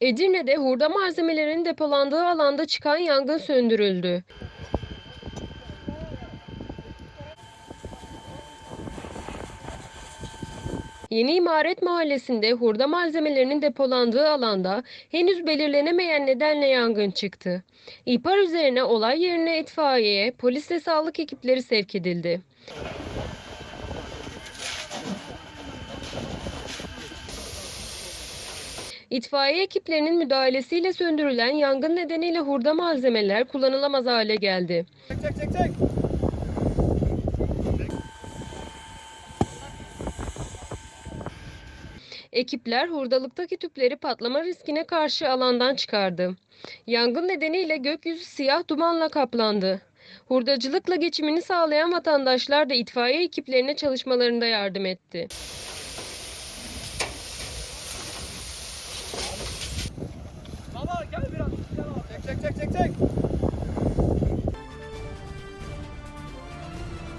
Edirne'de hurda malzemelerinin depolandığı alanda çıkan yangın söndürüldü. Yeni İmaret Mahallesi'nde hurda malzemelerinin depolandığı alanda henüz belirlenemeyen nedenle yangın çıktı. İhbar üzerine olay yerine itfaiye, polis ve sağlık ekipleri sevk edildi. İtfaiye ekiplerinin müdahalesiyle söndürülen yangın nedeniyle hurda malzemeler kullanılamaz hale geldi. Çek çek çek çek. Ekipler hurdalıktaki tüpleri patlama riskine karşı alandan çıkardı. Yangın nedeniyle gökyüzü siyah dumanla kaplandı. Hurdacılıkla geçimini sağlayan vatandaşlar da itfaiye ekiplerine çalışmalarında yardım etti.